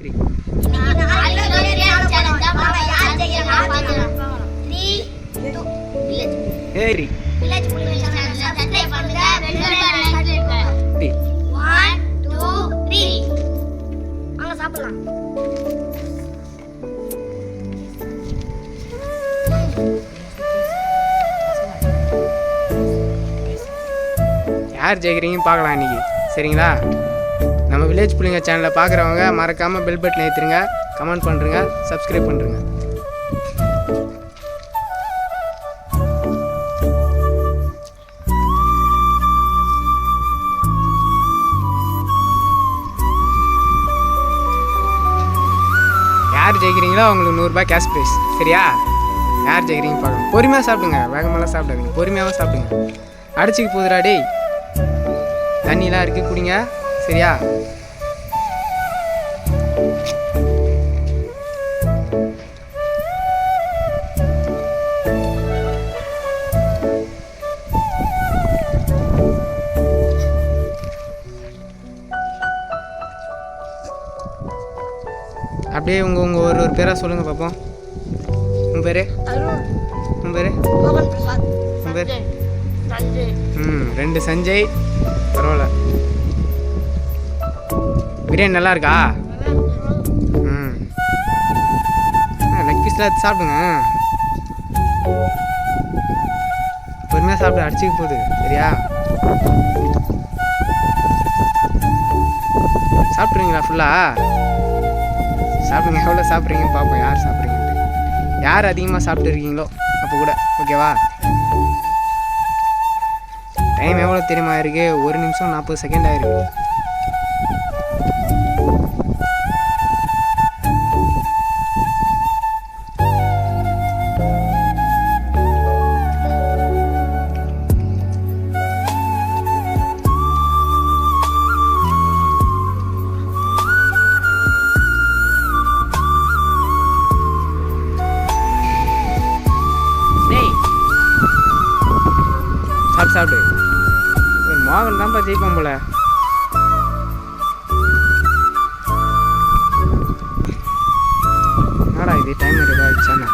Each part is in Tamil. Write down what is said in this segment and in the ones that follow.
த்ரீ ஏரி சாப்பிடலாம். யார் ஜெயிக்கிறீங்கன்னு பார்க்கலாம் இன்னைக்கு. சரிங்களா? வில்லேஜ் புள்ளிங்க சேனலை பார்க்குறவங்க மறக்காமல் பெல் பட்டன் ஏற்றுருங்க கமெண்ட் பண்ணுறங்க சப்ஸ்கிரைப் பண்ணுறங்க யார் ஜெயிக்கிறீங்களோ அவங்களுக்கு நூறுரூபா கேஷ் ப்ரைஸ் சரியா? யார் ஜெயிக்கிறீங்க பார்க்கலாம் பொறுமையாக சாப்பிடுங்க வேகமெல்லாம் சாப்பிடாதீங்க. பொறுமையாகவும் சாப்பிடுங்க. அடிச்சுக்கு போகுதுடா டேய். தண்ணியெலாம் இருக்குது குடிங்க சரியா? அப்படியே உங்கள் உங்கள் ஒரு ஒரு பேராக சொல்லுங்கள் பார்ப்போம் உங்கள் பேர்? உங்கள் பேர்? உங்கள் பேர்? ம் ரெண்டு சஞ்சய் பரவாயில்ல. பிரியாணி நல்லா இருக்கா? ம். லெக் பீஸ்லாம் எடுத்து சாப்பிடுங்க. பொறுமையாக சாப்பிடு அடிச்சுக்க போகுது சரியா? சாப்பிட்றீங்களா ஃபுல்லாக சாப்பிடுங்க. எவ்வளோ சாப்பிட்றீங்கன்னு பார்ப்போம் யார் சாப்பிட்றீங்கன்ட்டு யார் அதிகமாக சாப்பிட்டு இருக்கீங்களோ அப்போ கூட ஓகேவா? டைம் எவ்வளோ தெரியுமா இருக்கு? ஒரு நிமிஷம் நாற்பது செகண்ட் ஆயிருக்கு. மோகன் தான்ப்பா ஜெயிப்பான் போல. என்னடா இது? டைம் ஏதோ ஆயிடுச்சானே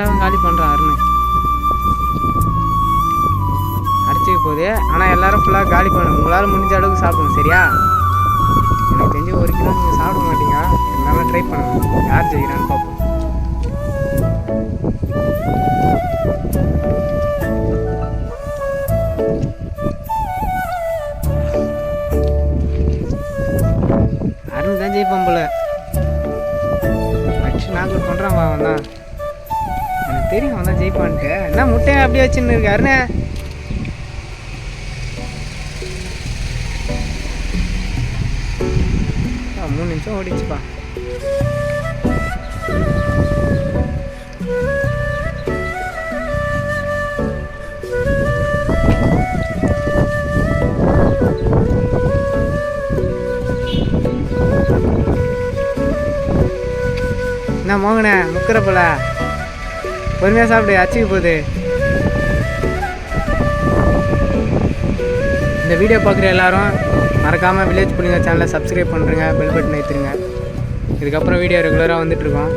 தண்ணி காலி பண்ணுறான் அருண். அடிச்சுக்க போகுது ஆனால் எல்லாரும் ஃபுல்லாக காலி பண்ணு. உங்களால் முடிஞ்ச அளவுக்கு சாப்பிடுங்க சரியா? எனக்கு தெரிஞ்சு ஒரு கிலோ நீங்கள் அவன் தான் ஜெயிப்பான்ட்டு என்ன முட்டையை அப்படியே வச்சுன்னு இருக்கு. மூணு நிமிஷம் ஓடிச்சுப்பா என்ன மோகனே முக்கிற போல. பொறுமையாக சாப்பிடு அச்சுக்கு போகுது. இந்த வீடியோ பார்க்குற எல்லாரும் மறக்காமல் வில்லேஜ் புள்ளிங்க சேனலை சப்ஸ்கிரைப் பண்ணுறங்க பெல் பட்டன் ஏற்றுருங்க இதுக்கப்புறம் வீடியோ ரெகுலராக வந்துட்டுருக்கோம்.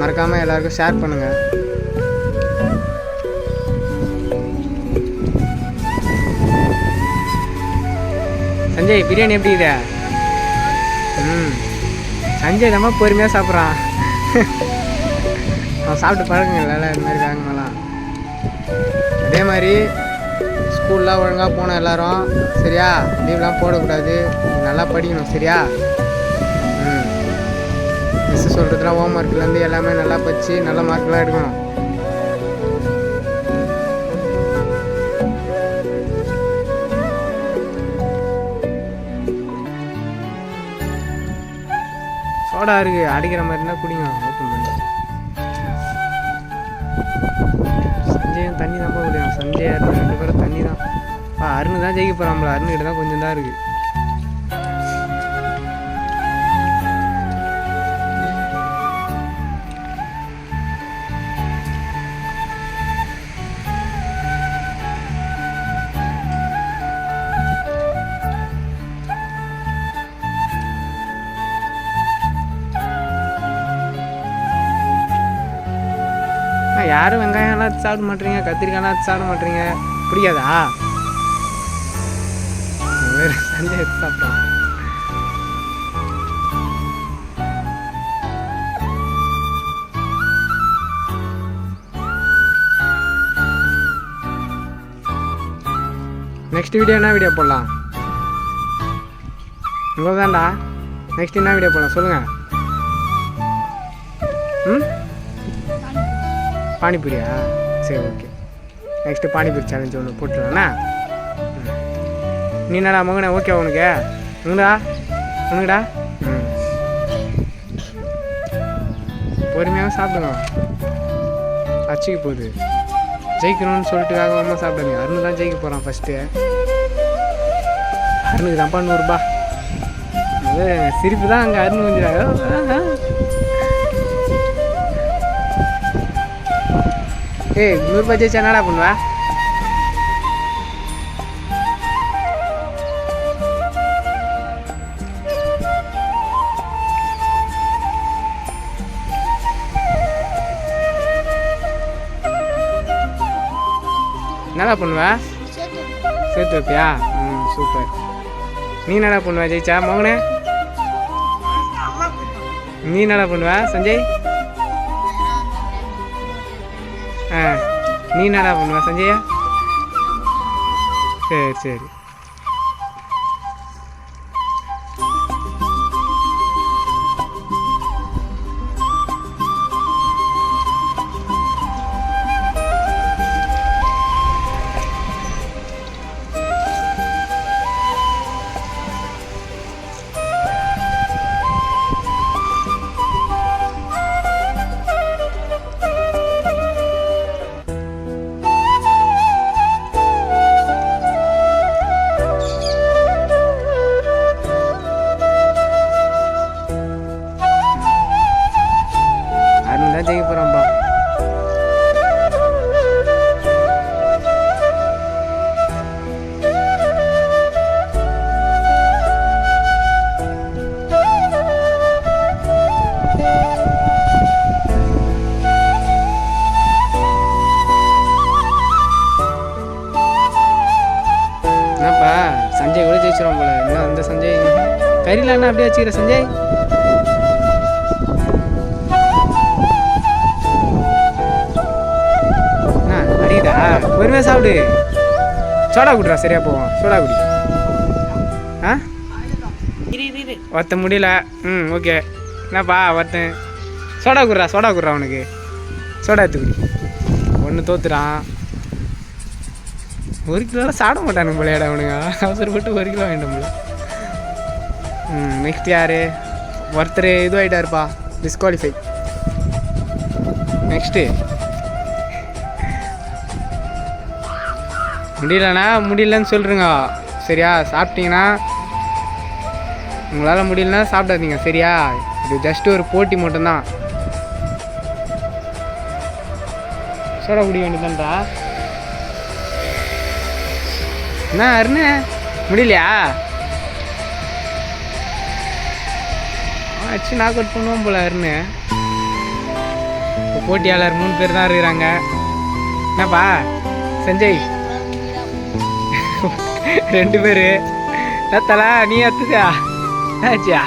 மறக்காமல் எல்லாருக்கும் ஷேர் பண்ணுங்கள் சஞ்சய் பிரியாணி எப்படி இது? ம். சஞ்சய் நம்ம பொறுமையாக சாப்பிட்றான். அவன் சாப்பிட்டு பழக்கங்கள்ல இந்த மாதிரி வேகமெல்லாம் அதே மாதிரி ஸ்கூல்லாம் ஒழுங்காக போனோம் எல்லாரும். சரியா? லீவ்லாம் போடக்கூடாது. நல்லா படிக்கணும் சரியா? ம். மிஸ் சொல்கிறதுலாம் ஹோம் ஒர்க்லேருந்து எல்லாமே நல்லா படித்து நல்ல மார்க்லாம் எடுக்கணும். சோடா இருக்குது அடிக்கிற மாதிரி இருந்தால் குடிங்க. சஞ்சயும் தண்ணி தான் குடிக்கும் சஞ்சய் அருண் ரெண்டு பேரும் தண்ணி தான் அருண் தான் ஜெயிக்க போகிறாங்களா அருண்கிட்ட தான் கொஞ்சம் தான் இருக்குது யாரும் வெங்காயம்லாம் சாப்பிட மாட்டீங்க? கத்திரிக்காய்லாம் சாப்பிட மாட்டீங்க? பிடிக்காதா வேறு சண்டே எடுத்து சாப்பிட்டோம் நெக்ஸ்ட் வீடியோ என்ன வீடியோ போடலாம்? உங்கள் தான்டா நெக்ஸ்ட் என்ன வீடியோ போடலாம்? சொல்லுங்கள் ம்? பானிபூரியா? சரி ஓகே நெக்ஸ்ட்டு பானிபூரி சேலஞ்சு ஒன்று போட்டுருவாண்ணா நீ என்னடா மகனே ஓகே உனக்கு? உங்கடா உனக்குடா ம். பொறுமையாக சாப்பிடுங்க அச்சுக்கு போகுது. ஜெயிக்கணும்னு சொல்லிட்டு வேகமாக சாப்பிடுங்க அருண் தான் ஜெயிக்க போகிறான் ஃபஸ்ட்டு அருணுக்கு தான்ப்பா நூறுரூபா அது சிரிப்பு தான் அங்கே அருண் கொஞ்சம் ஏய் நூறுரூபா ஜெயிச்சா என்னடா பண்ணுவா? என்னடா பண்ணுவ? சேர்த்து வைப்பியா? ம் சூப்பர். நீ என்னடா பண்ணுவ ஜெயிச்சா? மோகனே? நீ என்னடா பண்ணுவ சஞ்சய்? ஆ நீ என்னடா பண்ணுவ சஞ்சயா? சரி சரி. என்ன அப்படியே வச்சுக்கிற சஞ்சய். அடிக்குதா பொறுமையாக சாப்பிடு. சோடா குடிடா சரியா போவோம் சோடா குடி. ஆ? ஒருத்த முடியல. ம் ஓகே. என்னப்பா ஒருத்தன் சோடா குடுறா சோடா குடுறா அவனுக்கு சோடா எடுத்து குடி. ஒன்று தோத்துறான். ஒரு கிலோலாம் சாப்பிட மாட்டானுங்க போலையாடா அவனுங்க. அவசரப்பட்டு ஒரு கிலோ ம் நெக்ஸ்ட் யார் ஒருத்தர் இதுவாகிட்டாருப்பா டிஸ்குவாலிஃபை நெக்ஸ்ட்டு முடியலண்ணா முடியலன்னு சொல்கிறேங்க சரியா? சாப்பிட்டீங்கன்னா உங்களால் முடியலன்னா சாப்பிடாதீங்க சரியா? இது ஜஸ்ட் ஒரு போட்டி மட்டும்தான். சோடா குடி வேண்டியதான்டா என்ன அருண்? முடியலையா? வச்சு நாக் அவுட் பண்ணுவோம் போல அருண். இப்போ போட்டியாளர் மூணு பேர் தான் இருக்கிறாங்க. என்னப்பா? சஞ்சய். ரெண்டு பேர். தலா நீ அத்துதா ஆச்சியா?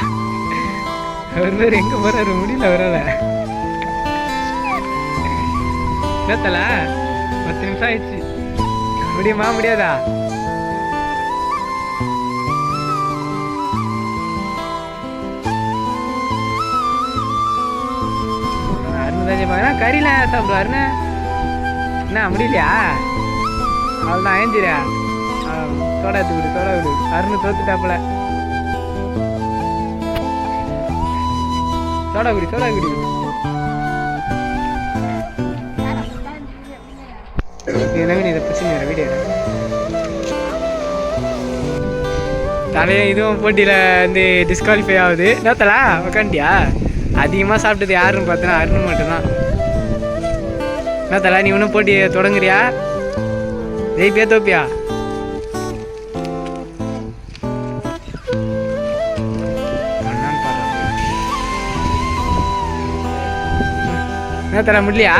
அவர் பேர் எங்கே போகிறாரு முடியல அவரால். என்னத்தல பத்து நிமிஷம் ஆயிடுச்சு. முடியுமா முடியாதா? அருண் தான் கறியில சாப்பிடுவா அருண் என்ன முடியலையா? அவ்வளோதான் தான் சோடா தொடாத்து விடு சோடா விடு அருண் தோத்துட்டாப்புல. சோடா குடி சோடா குடி. இது நவீன் இதை பிரச்சனை வீடியோ தலையும் இதுவும் போட்டியில் வந்து டிஸ்குவாலிஃபை ஆகுது. நேத்தலா? உக்காண்டியா அதிகமாக சாப்பிட்டது யாருன்னு பார்த்தனா அருண் மட்டும்தான். என்னத்தலா நீ இன்னும் போட்டி தொடங்குறியா? ஜெயிப்பியா தோப்பியா? என்ன தர முடியலையா?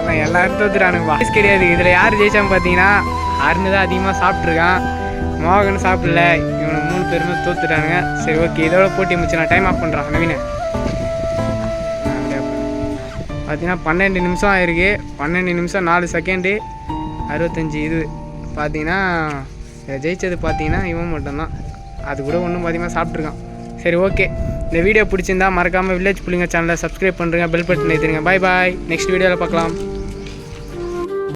அவன் எல்லாரும் தோத்துறானுங்கப்பா Prize கிடையாது. இதில் யார் ஜெயிச்சான்னு பார்த்தீங்கன்னா அருண் தான் அதிகமாக சாப்பிட்ருக்கான் மோகன் சாப்பிடல. இவனை மூணு பேருமே தோத்துட்டானுங்க. சரி ஓகே இதோட போட்டி முடிச்சு நான் டைம் ஆஃப் பண்ணுறான் நவீன. பார்த்தீங்கன்னா பன்னெண்டு நிமிஷம் ஆயிருக்கு. பன்னெண்டு நிமிஷம் நாலு செகண்டு அறுபத்தஞ்சி இது. பார்த்தீங்கன்னா ஜெயித்தது ஜெயிச்சது பார்த்தீங்கன்னா இவன் மட்டும்தான். அது கூட ஒன்றும் பார்த்தீங்கன்னா சாப்பிட்ருக்கான் சரி ஓகே இந்த வீடியோ பிடிச்சிருந்தா மறக்காமல் வில்லேஜ் பிள்ளைங்க சேனலை சப்ஸ்கிரைப் பண்ணுறேங்க பெல் பட்டன் ஏற்றுங்க பாய் பாய் நெக்ஸ்ட் வீடியோவில் பார்க்கலாம்.